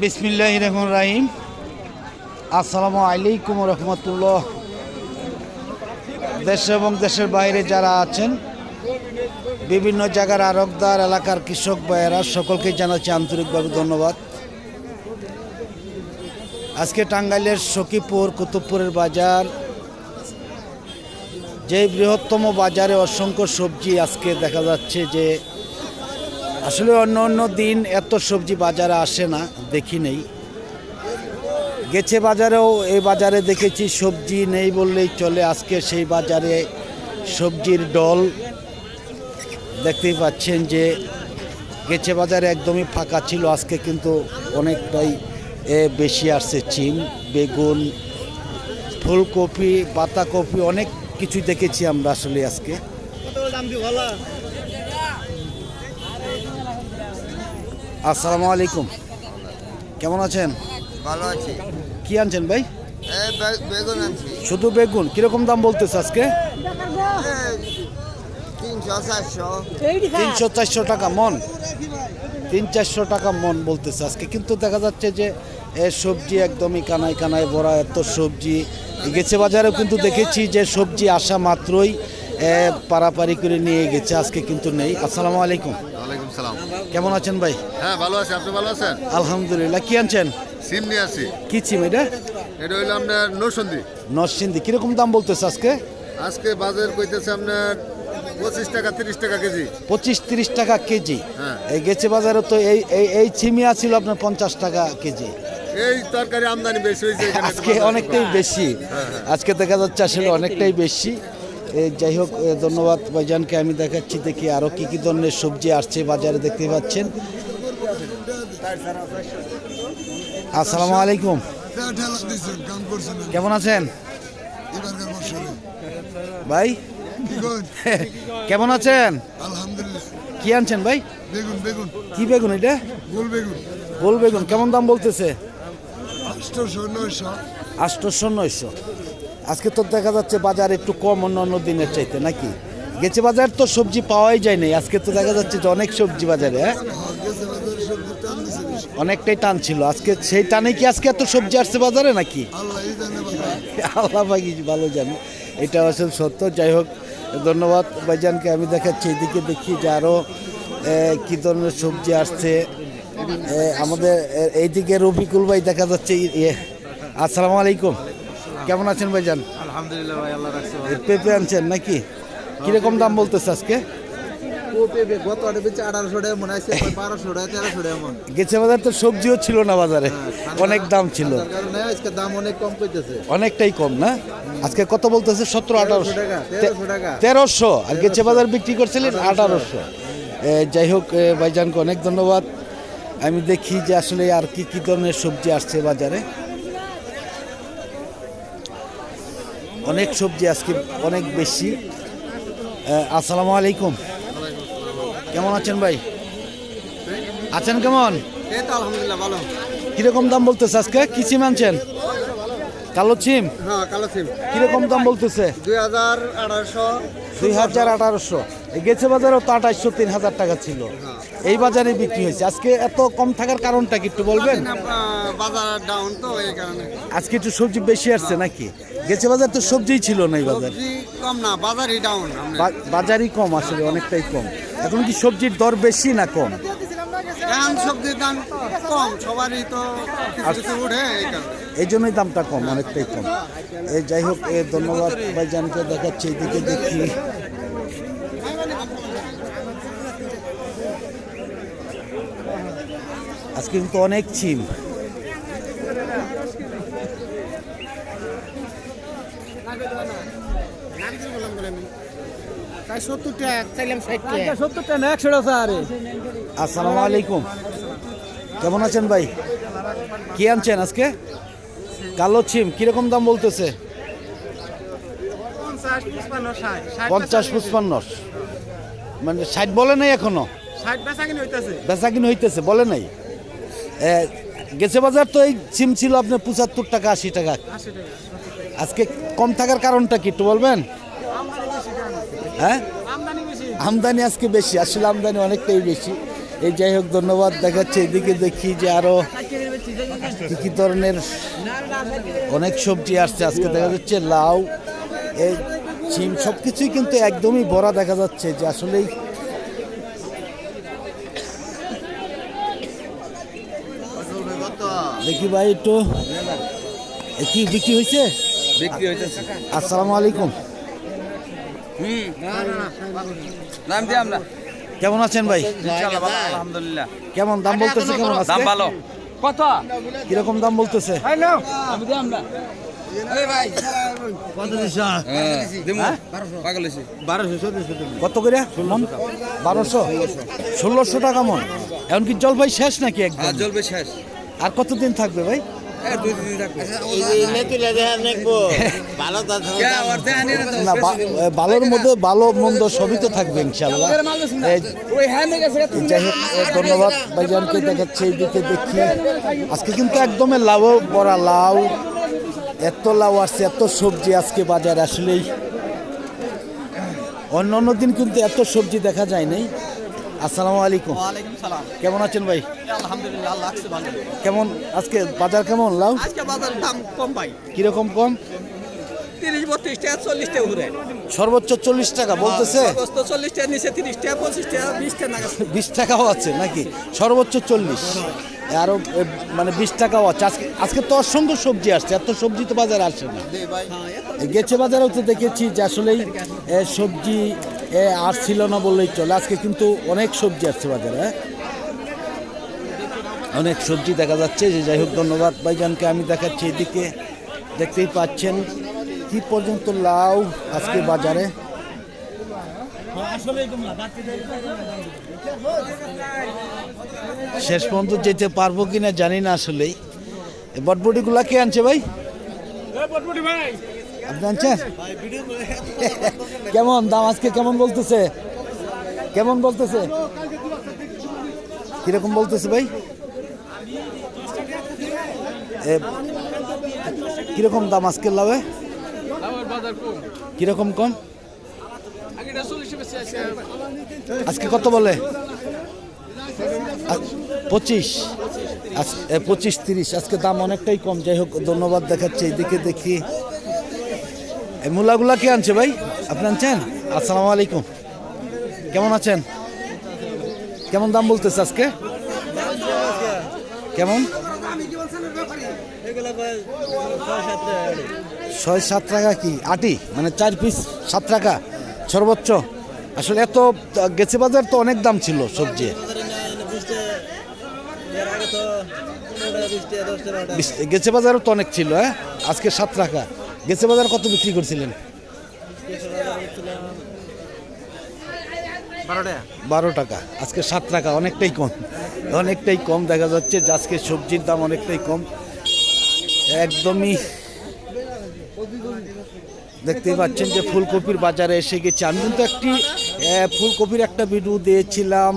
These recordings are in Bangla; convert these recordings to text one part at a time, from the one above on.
বিসমিল্লাহ রহমান রাহিম। আসসালামু আলাইকুম রহমতুল্লাহ। দেশ এবং দেশের বাইরে যারা আছেন, বিভিন্ন জায়গার আরকদার এলাকার কৃষক ভাইয়েরা, সকলকে জানাচ্ছি আন্তরিকভাবে ধন্যবাদ। আজকে টাঙ্গাইলের সখীপুর, কুতুবপুরের বাজার, যে বৃহত্তম বাজারে অসংখ্য সবজি আজকে দেখা যাচ্ছে যে আসলে অন্য অন্য দিন এত সবজি বাজারে আসে না, দেখি নেই। গেছে বাজারেও এই বাজারে দেখেছি সবজি নেই বললেই চলে। আজকে সেই বাজারে সবজির ডল দেখতেই পাচ্ছেন যে গেছে বাজারে একদমই ফাঁকা ছিল। আজকে কিন্তু অনেকটাই বেশি আসছে চিম বেগুন, ফুলকপি পাতাকপি অনেক কিছু দেখেছি আমরা আসলে আজকে। আসসালামু আলাইকুম। কেমন আছেন? ভালো আছি। কি আনছেন ভাই? বেগুন আনছি। শুধু বেগুন। কীরকম দাম বলতেছে আজকে? তিনশো চারশো। টাকা মন। তিন চারশো টাকা মন বলতেছে আজকে। কিন্তু দেখা যাচ্ছে যে এ সবজি একদমই কানায় কানায় ভরা। এত সবজি। গেছে বাজারেও কিন্তু দেখেছি যে সবজি আসা মাত্রই এ, পারাপারি করে নিয়ে গেছে। আজকে কিন্তু নেই। আসসালামু আলাইকুম। ওয়ালাইকুম সালাম। কেমন আছেন ভাই? হ্যাঁ ভালো আছি। আপনি ভালো আছেন? আলহামদুলিল্লাহ। কি আনছেন? সিম নিয়ে আসি কি চিম এটা? এটা হইল আপনার নৌসন্দি নরসিংদী। কীরকম দাম বলতেছে আজকে? আজকে বাজার কইতেছে আপনার পঁচিশ টাকা তিরিশ টাকা কেজি। পঁচিশ তিরিশ টাকা কেজি। হ্যাঁ। এই গেছে বাজারে তো এই এই এই চিমিয়া ছিল আপনার পঞ্চাশ টাকা কেজি। এই তরকারি আমদানি বেশি হয়েছে আজকে অনেকটাই বেশি। হ্যাঁ, আজকে দেখা যাচ্ছে আসলে অনেকটাই বেশি। যাই হোক ধন্যবাদ ভাইজানকে। আমি দেখাচ্ছি দেখি আরও কি কি ধরনের সবজি আসছে বাজারে দেখতে পাচ্ছেন। আসসালামু আলাইকুম। কেমন আছেন? ভাই? কেমন আছেন? আলহামদুলিল্লাহ কি আনছেন ভাই? বেগুন বেগুন কি বেগুন এটা? গোল বেগুন। গোল বেগুন কেমন দাম বলতেছে? আটশোশো নয়শো। আটশোশো নয়শো। আজকে তো দেখা যাচ্ছে বাজার একটু কম অন্য অন্য দিনের চাইতে, নাকি? গেছে বাজার তো সবজি পাওয়াই যায় নাই, আজকে তো দেখা যাচ্ছে যে অনেক সবজি বাজারে হ্যাঁ? অনেকটাই টান ছিল, আজকে সেই টানে কি আজকে এত সবজি আসছে বাজারে নাকি? আল্লাহ বাকি ভালো জানে, এটা আসলে সত্য, যাই হোক, ধন্যবাদ ভাইজানকে, আমি দেখাচ্ছি এদিকে দেখি যে আরও কী ধরনের সবজি আসছে আমাদের এইদিকে রফিকুল ভাই দেখা যাচ্ছে আসসালামু আলাইকুম। কেমন আছেন ভাইজান? আলহামদুলিল্লাহ ভাই আল্লাহ রাখছে পেঁপে আনছেন নাকি? কীরকম দাম বলতেছে আজকে? মনে গেছে বাজার তো সবজিও ছিল না বাজারে। অনেক দাম ছিল। আজকে দাম অনেক কম কইতেছে। অনেকটাই কম না? আজকে কত বলতেছে? সতেরো আঠারোশো। টাকা, 1300 টাকা। তেরোশো। আর গেছে বাজার বিক্রি করছিলেন আঠারোশো। যাই হোক ভাইজানকে অনেক ধন্যবাদ। আমি দেখি যে আসলে আর কি কি ধরনের সবজি আসছে বাজারে। অনেক সবজি আজকে অনেক বেশি। আসসালামু আলাইকুম। কেমন আছেন ভাই? আছেন কেমন? এই আলহামদুলিল্লাহ ভালো। কীরকম দাম বলতেছে আজকে? কি সিম আনছেন? কালো সিম? হ্যাঁ কালো সিম। কীরকম দাম বলতেছে? দুই হাজার আঠারোশো। দুই হাজার আঠারোশো। গেছে বাজারেও তো আঠাইশশো তিন হাজার টাকা ছিল। এই বাজারে বিক্রি হয়েছে। আজকে এত কম থাকার কারণটা কি একটু বলবেন? বাজার ডাউন তো এই কারণে। আজকে একটু সবজি বেশি আসছে নাকি? গেছে বাজার তো সবজিই ছিল না এই বাজারে। কম না বাজারই ডাউন বাজারই কম আসলে অনেকটাই কম। এখন কি সবজির দর বেশি না কম? এখন সবজির দাম কম সবারই তো কিছু উঠে এই কারণে। এই জন্যই দামটা কম অনেকটাই কম। এই যাই হোক এ ধন্যবাদ ভাইজানকে দেখাচ্ছি এদিকে দেখি। আজকে কিন্তু অনেক চিম আসসালামু আলাইকুম। কেমন আছেন ভাই? কি আনছেন আজকে? কালো ছিম কীরকম দাম বলতেছে? পঞ্চাশ পুষ্পান্ন মানে ষাট বলে নাই এখনও? বেচা কিনে হইতেছে বলে নাই? গেছে বাজার তো এই সিম ছিল আপনার পঁচাত্তর টাকা, আশি টাকা। আজকে কম থাকার কারণটা কি একটু বলবেন? হ্যাঁ? আমদানি আজকে বেশি, আসলে আমদানি অনেকটাই বেশি। এই যাই হোক, ধন্যবাদ, দেখাচ্ছে এদিকে দেখি যে আরও কি কি ধরনের অনেক সবজি আসছে। আজকে দেখা যাচ্ছে লাউ, এই সিম সব কিছুই কিন্তু একদমই ভরা দেখা যাচ্ছে যে আসলেই দেখি ভাই একটু। কি বিক্রি হয়েছে? বিক্রি আসসালামু আলাইকুম। নাম দিয়ে আমরা। কেমন আছেন ভাই? আলহামদুলিল্লাহ। কেমন দাম বলতেছে কেমন দাম ভালো। কত? কীরকম দাম বলতেছে? হ্যাঁ, দিমু। পাগল হইছি। কত করে? বারোশো? ষোলোশো। টাকা মন। এমনকি জলপাই শেষ নাকি একদম? জ্বলবে শেষ। আর কতদিন থাকবে ভাই? ভালোর মধ্যে ভালো মন্দ সবই তো থাকবে ইনশাল্লাহ হ্যাঁ যাই হোক ধন্যবাদ ভাইজানকে দেখাচ্ছে এইদিকে দেখি। আজকে কিন্তু একদমই লাউ বড়া লাউ। এত লাউ আসছে এত সবজি আজকে বাজারে আসলেই। অন্য অন্য দিন কিন্তু এত সবজি দেখা যায় নাই। আসসালামু আলাইকুম। ওয়ালাইকুম সালাম। কেমন আছেন ভাই? আলহামদুলিল্লাহ আল্লাহ লাগছে ভালো কেমন? আজকে বাজার কেমন? লাউ? আজকে দাম কম পাই কীরকম কম? তিরিশ বত্রিশ টাকা চল্লিশ টাকা ঘুরে সর্বোচ্চ চল্লিশ টাকা বলতেছে? অগস্ট চল্লিশ টাকা নিচে তিরিশ টাকা পঁচিশ টাকা বিশ টাকা বিশ টাকাও আছে নাকি? সর্বোচ্চ চল্লিশ। আরও মানে বিশ টাকাও আছে। আজকে আজকে তো অসংখ্য সবজি আসছে। এত সবজি তো বাজারে আসে না। গেছে বাজারেও তো দেখেছি যে আসলেই সবজি এ, আর ছিল না বললেই চলে। আজকে কিন্তু অনেক সবজি আসছে বাজারে হ্যাঁ? অনেক সবজি দেখা যাচ্ছে। যে যাই হোক ধন্যবাদ ভাইজানকে। আমি দেখাচ্ছি এদিকে দেখতেই পাচ্ছেন কি পর্যন্ত লাউ আজকে বাজারে। শেষ পর্যন্ত যেতে পারব কিনা জানি না আসলেই। বটবটিগুলা কে আনছে ভাই? আপনি কেমন দাম আজকে কেমন বলতেছে? কেমন বলতেছে? কীরকম বলতেছে ভাই? কীরকম দাম আজকে লাভে? কীরকম কম? আজকে কত বলে? পঁচিশ। পঁচিশ তিরিশ। আজকে দাম অনেকটাই কম। যাই হোক, ধন্যবাদ দেখাচ্ছে। এইদিকে দেখি এই মূলাগুলা কে আনছে ভাই? আপনি আনছেন? আসসালামু আলাইকুম। কেমন আছেন? কেমন দাম বলতেছে আজকে? কেমন? ছয় সাত টাকা কি? আটি? মানে চার পিস সাত টাকা? সর্বোচ্চ? আসলে এত, গেছে বাজার তো অনেক দাম ছিল সবজি। গেছে বাজারও তো অনেক ছিল হ্যাঁ? আজকে সাত টাকা। গেছে বাজার কত বিক্রি করছিলেন? বারো টাকা। আজকে সাত টাকা, অনেকটাই কম। অনেকটাই কম দেখা যাচ্ছে আজকে সবজির দাম অনেকটাই কম। একদমই দেখতেই পাচ্ছেন যে ফুলকপির বাজারে এসে গেছে। আমি কিন্তু একটি ফুলকপির একটা ভিডিও দিয়েছিলাম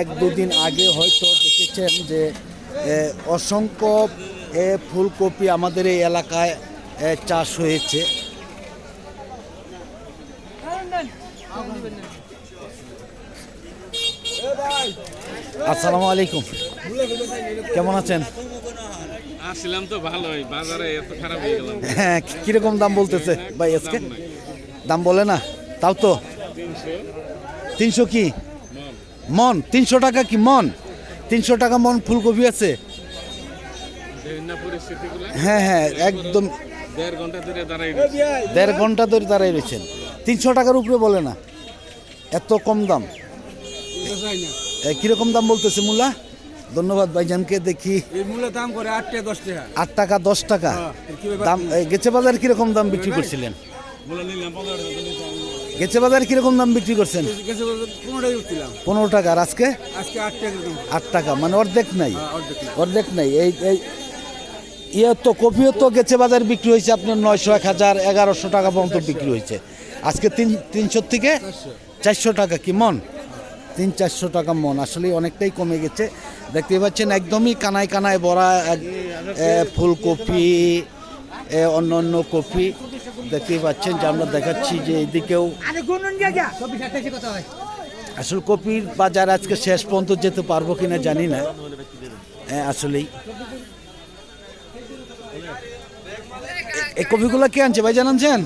এক দুদিন আগে হয়তো দেখেছেন যে অসংখ্য ফুলকপি আমাদের এই এলাকায় চাষ হয়েছে। আসসালামু আলাইকুম। কেমন আছেন? আসছিলাম তো ভালোই বাজারে এত খারাপ হয়ে গেলাম। হ্যাঁ কীরকম দাম বলতেছে? ভাই আজকে? দাম বলে না? তাও তো? তিনশো। কি? মন। তিনশো টাকা কি মন? তিনশো টাকা মন ফুলকপি আছে। হ্যাঁ হ্যাঁ একদম দেড় ঘণ্টা ধরে দাঁড়াই দেড় ঘণ্টা ধরে দাঁড়াই রয়েছেন। তিনশো টাকার উপরে বলে না। এত কম দাম। কীরকম দাম বলতেছে মুলা? ধন্যবাদ ভাইজানকে দেখি। এই দাম করে আট টাকা দশ টাকা। আট টাকা দশ টাকা। দাম এ, গেছে বাজার কীরকম দাম বিক্রি করছিলেন। গেছে বাজার কীরকম দাম বিক্রি করছেন? পনেরো টাকা। আর আজকে? আজকে আট টাকা দাম। মানে অর্ধেক নাই? অর্ধেক অর্ধেক নাই। এই এই ইয়ে তো কপিও তো গেছে বাজার বিক্রি হয়েছে আপনার নয়শো এক হাজার এগারোশো টাকা পর্যন্ত বিক্রি হয়েছে। আজকে তিন তিনশো থেকে চারশো টাকা কি মন? তিন চারশো টাকা মন। আসলে অনেকটাই কমে গেছে। দেখতে পাচ্ছেন একদমই কানায় কানায় এ, ফুলকপি অন্য অন্য কপি। দেখতেই পাচ্ছেন যে আমরা দেখাচ্ছি যে এদিকেও আসলে কপির বাজার আজকে শেষ পর্যন্ত যেতে পারব কিনা জানি না। হ্যাঁ, আসলেই এই কপিগুলো কে আনছে? ভাই জানাচ্ছেন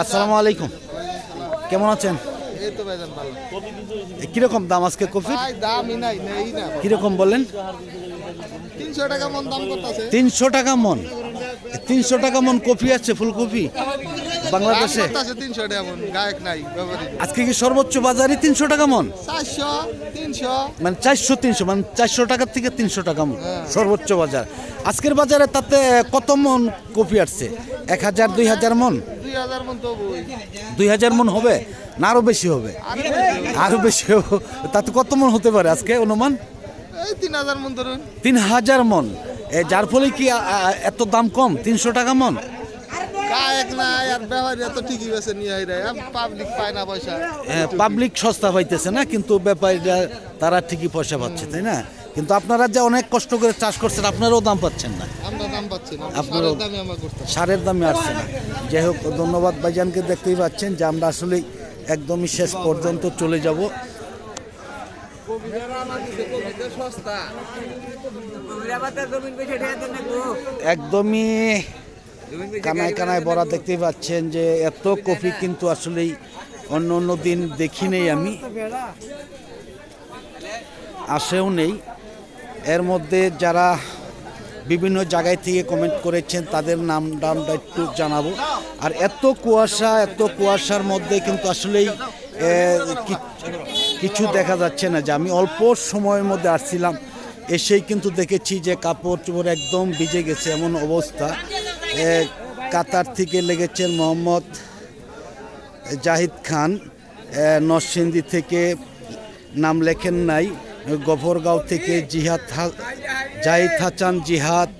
আসসালামু আলাইকুম। কেমন আছেন? এই তো ভাইজান ভালো এ, কীরকম দাম আজকে কপি? ভাই দামই নাই নেই না। কীরকম বলেন? তিনশো টাকা মন দাম করতেছে। তিনশো টাকা মন। তিনশো টাকা মন কপি আছে ফুলকপি? বাংলাদেশে? তিনশো টাকা মন গায়ক নাই আজকে কি সর্বোচ্চ বাজারে তিনশো টাকা মন? চারশো তিনশো। মানে চারশো তিনশো মানে চারশো টাকার থেকে তিনশো টাকা মন সর্বোচ্চ বাজার। আজকের বাজারে তাতে কত মন কপি আসছে? এক হাজার দুই হাজার মন? দুই হাজার মন মন হবে? না আরও বেশি হবে। আরও বেশি হবে। তাতে কত মন হতে পারে আজকে অনুমান? তিন হাজার মন ধরুন। তিন হাজার মন। যার ফলে কি এত দাম কম? তিনশো টাকা মন? নাই আর ব্যাপারী তো ঠিকই বেছে নিয়ে আই পাবলিক পায় না পয়সা। পাবলিক সস্তা পাইতেছে না কিন্তু ব্যাপারীরা তারা ঠিকই পয়সা পাচ্ছে তাই না? কিন্তু আপনারা যে অনেক কষ্ট করে চাষ করছেন আপনারাও দাম পাচ্ছেন না। আমরা দাম পাচ্ছি না আপনারও- সারের দামে সারের দামে আসছে না। যাই হোক ধন্যবাদ ভাইজানকে দেখতেই পাচ্ছেন যে আমরা আসলে একদমই শেষ পর্যন্ত চলে যাব। একদমই কানায় কানায় বড়া দেখতে পাচ্ছেন যে এত কফি কিন্তু আসলেই অন্য অন্য দিন দেখি নেই আমি। আসেও নেই। এর মধ্যে যারা বিভিন্ন জায়গায় থেকে কমেন্ট করেছেন, তাদের নাম নামটা একটু জানাব। আর এত কুয়াশা, এত কুয়াশার মধ্যে কিন্তু আসলেই কিছু দেখা যাচ্ছে না যে আমি অল্প সময়ের মধ্যে আসছিলাম। এসেই কিন্তু দেখেছি যে কাপড় চোপড় একদম ভিজে গেছে, এমন অবস্থা। কাতার থেকে লেগেছেন মোহাম্মদ জাহিদ খান। এ, নরসিংদী থেকে নাম লেখেন নাই। গফরগাঁও থেকে জিহাদ জাহিদ হাসান জিহাদ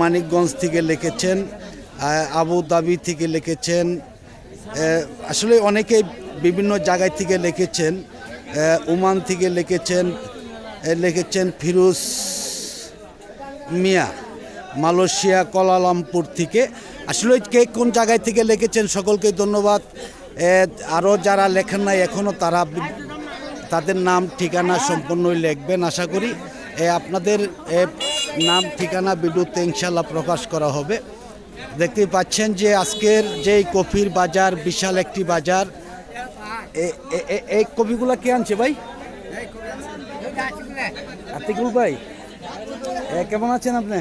মানিকগঞ্জ থেকে লিখেছেন আবু দাবি থেকে লিখেছেন আসলে অনেকেই বিভিন্ন জায়গায় থেকে লিখেছেন এ, ওমান থেকে লিখেছেন লিখেছেন ফিরোজ মিয়া। মালয়েশিয়া কোলালামপুর থেকে। আসলে কে কোন জায়গায় থেকে লিখেছেন সকলকে ধন্যবাদ। আরও যারা লেখেন নাই এখনও তারা তাদের নাম, ঠিকানা সম্পূর্ণই লিখবেন, আশা করি। আপনাদের নাম, ঠিকানা ভিডিওতে ইনশাল্লাহ প্রকাশ করা হবে। দেখতেই পাচ্ছেন যে আজকের যে কফির বাজার, বিশাল একটি বাজার এই কপিগুলা কে আনছে ভাই? আতিকুল ভাই। কেমন আছেন আপনি?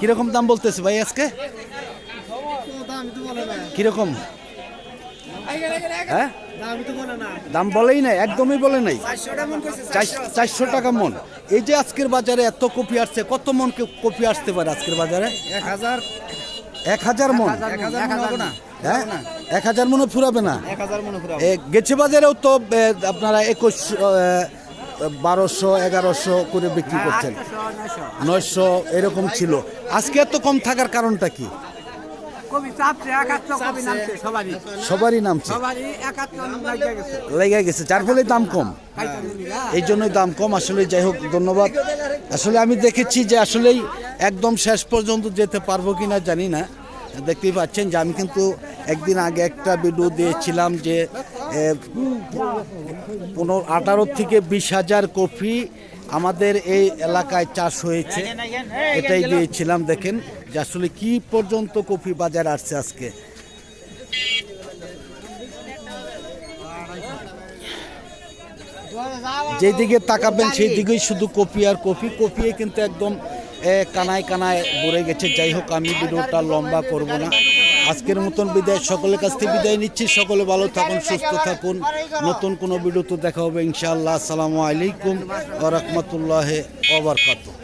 কীরকম দাম বলতেছে ভাই আজকে? কীরকম? হ্যাঁ? দাম বলেই নাই একদমই বলে নাই। চারশো টাকা মন। এই যে আজকের বাজারে এত কপি আসছে কত মন কপি আসতে পারে আজকের বাজারে? এক হাজার এক হাজার মন এক হাজার মনে হ্যাঁ এক হাজার মনে ফুরাবে না। গেছে বাজারেও তো আপনারা একুশ বারোশো এগারোশো করে বিক্রি করছেন নয়শো। এরকম ছিল। আজকে এত কম থাকার কারণটা কি? কবি চাপছে একাত্তর কবি নামছে সবারই। নামছে? লেগে গেছে। যার ফলে দাম কম। এই জন্যই দাম কম। আসলে যাই হোক ধন্যবাদ। আসলে আমি দেখেছি যে আসলেই একদম শেষ পর্যন্ত যেতে পারব কিনা জানি না। দেখতেই পাচ্ছেন যে আমি কিন্তু একদিন আগে একটা ভিডিও দিয়েছিলাম যে পনেরো, আঠারো থেকে বিশ হাজার কপি আমাদের এই এলাকায় চাষ হয়েছে। এটাই দিয়েছিলাম, দেখেন, যে আসলে কি পর্যন্ত কপি বাজার আসছে আজকে। যেদিকে তাকাবেন সেই দিকেই শুধু কপি আর কপি। কপিয়ে কিন্তু একদম কানায় কানায় ভরে গেছে। যাই হোক, আমি ভিডিওটা লম্বা করব না। আজকের মতন বিদায়। সকলের কাছ থেকে বিদায় নিচ্ছি। সকলে ভালো থাকুন, সুস্থ থাকুন। নতুন কোনো ভিডিওতে দেখা হবে ইনশাআল্লাহ। আসসালামু আলাইকুম ওয়া রহমতুল্লাহ ওয়া বারাকাতুহু।